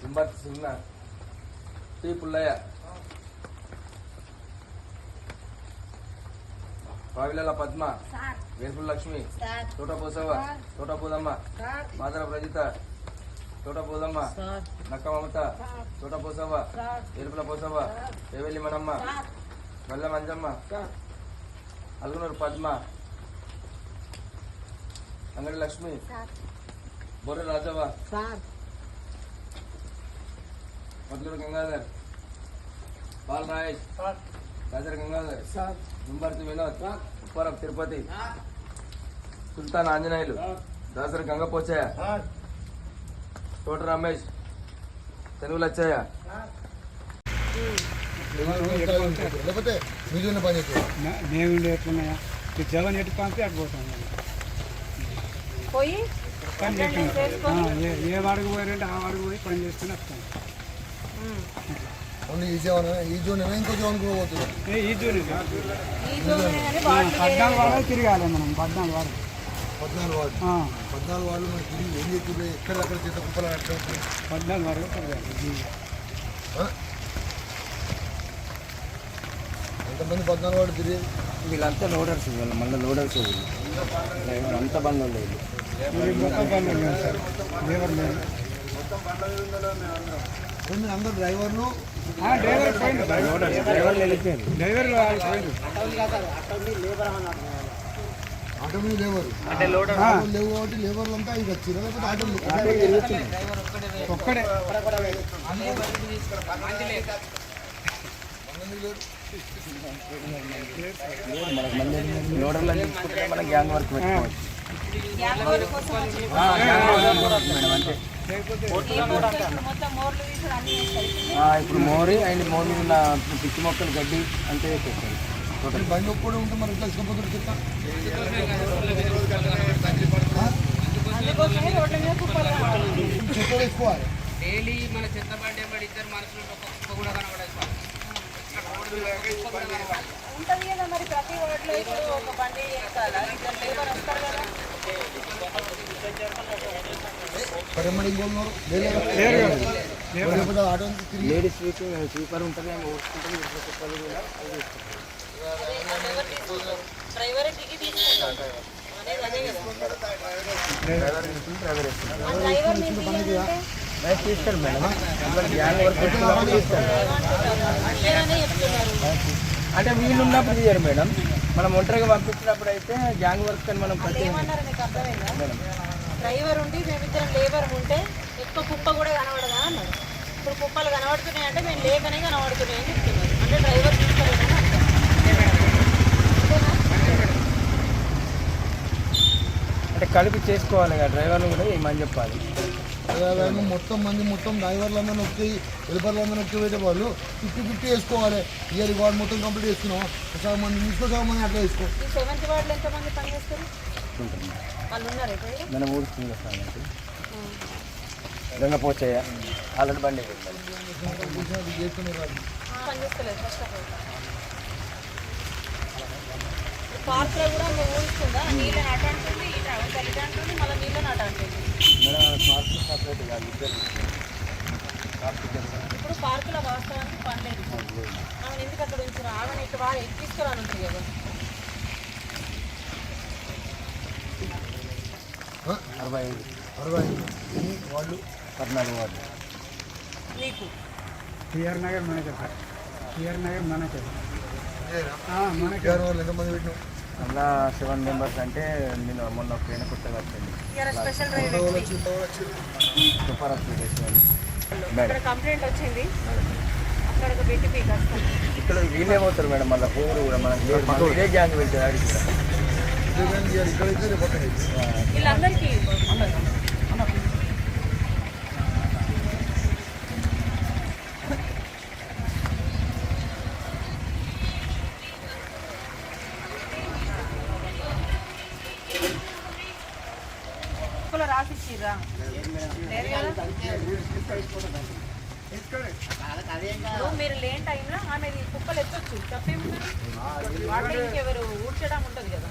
సింబత్ Singh T Pullaiah పావిలల పద్మ వేల్పుల లక్ష్మి తోట పోసవ్వ తోట పోదమ్మ మాదర ప్రజిత తోట పోదమ్మ నక్క మమత తోట పోసవ్వ సార్ ఎరుపుల పోసవ్వ రేవెల్లి మనమ్మ మల్ల Manjamma Algunur Padma Angadi Lakshmi. Sir. Borre Rajavva. Sir. Madhura Gangadhar. Paul రాయేష్ రాజర్ గంగాధర్. సార్. దుంబర్తి వినోద్. ఉప్పరం తిరుపతి. సుల్తాన్ ఆంజనేయులు. దాసరి గంగపోచయ్య. తోట రమేష్. తెలుగు లచ్చయ్య లేకపోతే మీజున్న పని మేము ఎట్లున్నాయా? ఈ జగన్ ఎటు పంపి అటు పోతాం మేము. పోయి ఏ వాడికి పోయారంటే ఆ వాడికి పోయి పని చేసుకుని వస్తాం ఉమ్. ఓన్లీ ఈ జోన్ ఈ జోన్ ఇంకో పోతుంది ఈ జూని వాళ్ళు పద్నాలుగు వారాలు తిరగాలి మనం పద్నాలుగు వారాలు పద్నాలుగు వార్డు ఆ, పద్నాలుగు వార్డు మనకి తిరిగి ఏం చెప్పి ఎక్కడెక్కడ చేత కుప్పలు అట్లా పద్నాలుగు వారాలు తిరగాలి ఈ ఎంతమంది పద్నాలుగు వార్డు తిరిగి? వీళ్ళంతా లోడర్స్ వీళ్ళు మళ్ళీ లోడర్స్ అంత బండ్లు ఉండేది ఇది లేదు అందరు డ్రైవర్లు డ్రైవర్ పోయింది డ్రైవర్ ఆటో మీద లేవరు లేవు కాబట్టి లేబర్లు అంతా ఇక వచ్చిరు లేకపోతే ఒక్కడే మనకు మళ్ళీ లోడర్లు అని తీసుకుంటే మనం గ్యాంగ్ వర్క్ పెట్టుకోవచ్చు. ఇప్పుడు మోరి అండ్ మోర్ మీద ఉన్న పిచ్చి మొక్కలు గడ్డి అంతే వేసేస్తారు ఈ బండి కూడా ఉంటే మనం ఇట్లా ఇసుకపోతారు డైలీ మన చెత్త బండి ఎంబడి ఇద్దరు మనుషులు ఒక కుక్క కూడా కనబడదు ఉంటది కదా మరి ప్రతి వార్డులో ఇప్పుడు ఒక బండి ఎక్కాలా? ఇద్దరు లేబర్ వస్తారు కదా పడమడి ఇంకోన్నారు లేరు కదా. లేకపోతే ఆటో తిరిగి లేడీస్ స్వీపర్ ఉంటుంది ఆమె ఊరుకుంటుంది ఇద్దరు కుక్కలు కూడా అది వేస్తారు. అదే అది ఎవరు తీసుకుంటారు డ్రైవరే దిగి తీసుకుంటారు అనేది అదే కదా డ్రైవర్ తీసుకుని డ్రైవర్ వేస్తారు ఆ డ్రైవర్ నేను తీయాలంటే రైట్ తీస్తారు మేడం అంటే వీళ్ళు ఉన్నప్పుడు తీయరు మేడం మనం ఒంటరిగా పంపించినప్పుడు అయితే గ్యాంగ్ వర్క్ అని మనం ప్రతి అర్థమైందా డ్రైవర్ ఉండి మేమిద్దరం లేబర్ ఉంటే ఎక్కువ కుప్ప కూడా కనబడదా అన్నారు. ఇప్పుడు కుప్పలు కనబడుతున్నాయి అంటే మేము లేకనే కనబడుతున్నాయి అని చెప్తున్నారు. అంటే డ్రైవర్ తీసుకోలేదని అంతేనా అంటే కలిపి చేసుకోవాలి కదా డ్రైవర్లు కూడా ఏమని చెప్పాలి? మొత్తం మంది మొత్తం డ్రైవర్లు అందరూ నొక్కి హెల్పర్లు అందరూ నొక్కి పెట్టే వాళ్ళు ఫిఫ్టీ ఫిఫ్టీ వేసుకోవాలి. ఇయర్ వాడు మొత్తం కంప్లీట్ చేసుకున్నాం. సగం మంది తీసుకో సగం మంది అట్లా వేసుకో. ఈ సెవెంత్ వార్డులో ఎంతమంది పనిచేస్తారు? మన ఊరు కింద గంగపోచయ్య ఆల్రెడీ బండి పార్క్లో కూడా నీళ్ళని అటు అంటుంది ఇటు ఇటు అంటుంది మళ్ళీ నీళ్ళని అటు అంటుంది. మన పార్క్ సపరేట్ కాదు ఇప్పుడు పార్కులో వాస్తవానికి పనిలేదు ఆమెను ఎందుకు అక్కడ ఉంచారు? ఆమెను ఇటు వారు ఎక్కించుకోవాలని ఉంటుంది కదా. అరవై ఐదు. అరవై ఐదు. ఎన్ని వాళ్ళు పద్నాలుగు వార్డు నీకు. టిఆర్ నగర్ మనకే సార్. టిఆర్ నగర్ మనకే ఆ, మనకే కేఆర్ వాళ్ళు ఎంతమంది పెట్టినాం అలా సెవెన్ మెంబర్స్ అంటే నేను మొన్న పోయిన కొత్తగా వచ్చింది సూపర్ ఇక్కడ కంప్లైంట్ వచ్చింది. ఇక్కడ వీళ్ళే పోతారు మేడం? మళ్ళీ పోరు కూడా మనకి. మళ్ళీ ఇదే గ్యాంగ్ పెట్టారు ఆడికి కూడా ఇదే కానీ ఇయర్ ఇక్కడైతే రేపు అక్కడ అయితే. వీళ్ళందరికీ కుక్కలు రాసిచ్చిర్రా లేదు కదా ఇప్పుడు మీరు లేని టైంలో ఆమె ఈ కుక్కలు ఎత్తొచ్చు తప్పేముంది వాటిలో ఇంకెవరు ఊడ్చడం ఉంటుంది కదా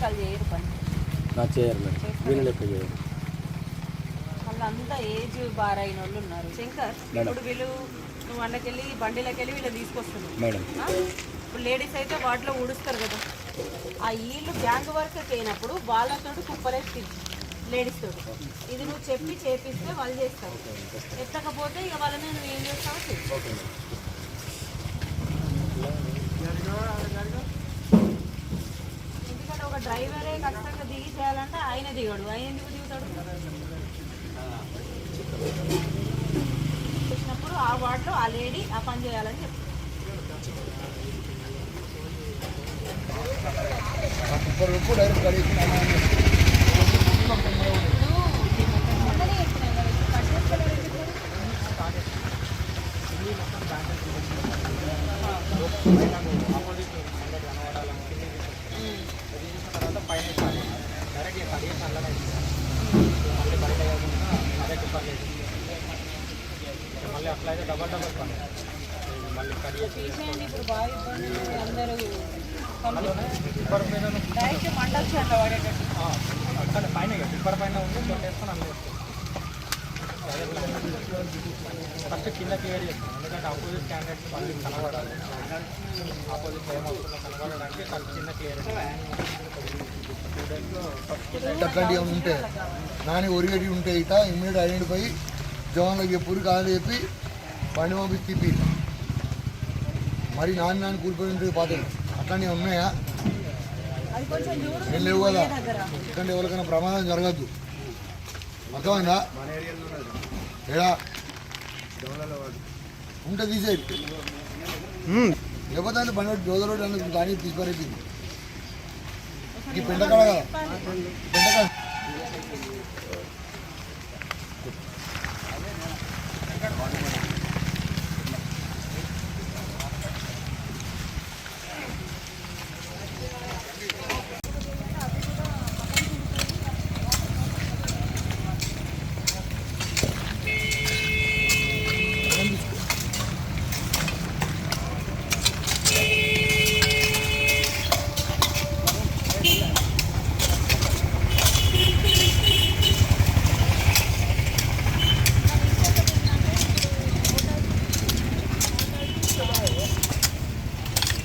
లెక్కలు చేయరు పని. నా చేయరు మేడం. వీళ్ళు లెక్క చేయరు. వాళ్ళంతా ఏజ్ బార్ అయిన వాళ్ళు ఉన్నారు. శంకర్. ఇప్పుడు వీళ్ళు నువ్వు వండకెళ్ళి బండిలోకి వెళ్ళి వీళ్ళు తీసుకొస్తున్నావు మేడం? ఇప్పుడు లేడీస్ అయితే వాటిలో ఊడుస్తారు కదా. ఆ వీళ్ళు బ్యాంక్ వర్క్ అయినప్పుడు వాళ్ళతో కుప్పలేసి లేడీస్ తోటి. ఇది నువ్వు చెప్పి చేపిస్తే వాళ్ళు చేస్తారు. ఎత్తకపోతే ఇక వాళ్ళని నువ్వు ఏం చేస్తావు డ్రైవరే ఖచ్చితంగా దిగి చేయాలంటే ఆయన దిగడు. ఆయన ఎందుకు దిగుతాడు? చేసినప్పుడు ఆ వార్డులో ఆ లేడీ ఆ పని చేయాలని చెప్తారు ముప్పై రూపాయలు డైరెక్ట్ కడిగి తీసేయండి ఇప్పుడు బాగా ఇబ్బంది. అందరూ డైరెక్ట్ మంట వచ్చి అట్లా పడేటట్టు ఫస్ట్ కింద క్లియర్ చేస్తాం. ఎందుకంటే ఆపోజిట్ క్యాండిడేట్స్ మళ్ళీ కనబడాలి. ఆపోజిట్ ఏం వస్తుందో కనబడడానికి ఫస్ట్ కింద క్లియర్ అట్లాంటివి ఉంటే నాని ఒరిగేటివి ఉంటే ఇట ఇమ్మీడియట్ ఐడెంటిఫై జవాన్లకు చెప్పు కాదని చెప్పి బండి పంపి తిప్పి మరి నాని నాని కూలిపోయి ఉంటుంది పాతలు. అట్లాంటివి ఉన్నాయా? అది కొంచెం చూడు ఏం లేవు కదా. ఎందుకంటే ఎవరికైనా ప్రమాదం జరగద్దు. అర్థమైందా? ఏడా ఉంటే తీసేది లేకపోతే అంటే బండి జోదరోడు అందుకు కానీ తీసుకురేపింది ఈ పెండకాడ కదా? పెండకాడ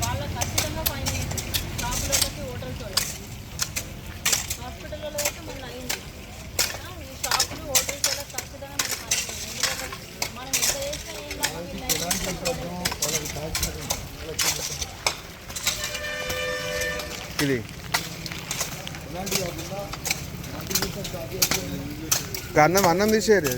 వాళ్ళ ఖచ్చితంగా ఫైన్ చేయండి షాపులకి హోటల్స్ వాళ్ళకి హాస్పిటల్లో అయితే మొన్న అయింది ఆ, ఈ షాపులు హోటల్స్ వాళ్ళకి ఖచ్చితంగా మనకి ఫైన్ చేయండి ఎందుకంటే మనం ఎంత చేసినా ఏం లాభం వీళ్ళు ఇది అన్నం అన్నం తీసేయాలి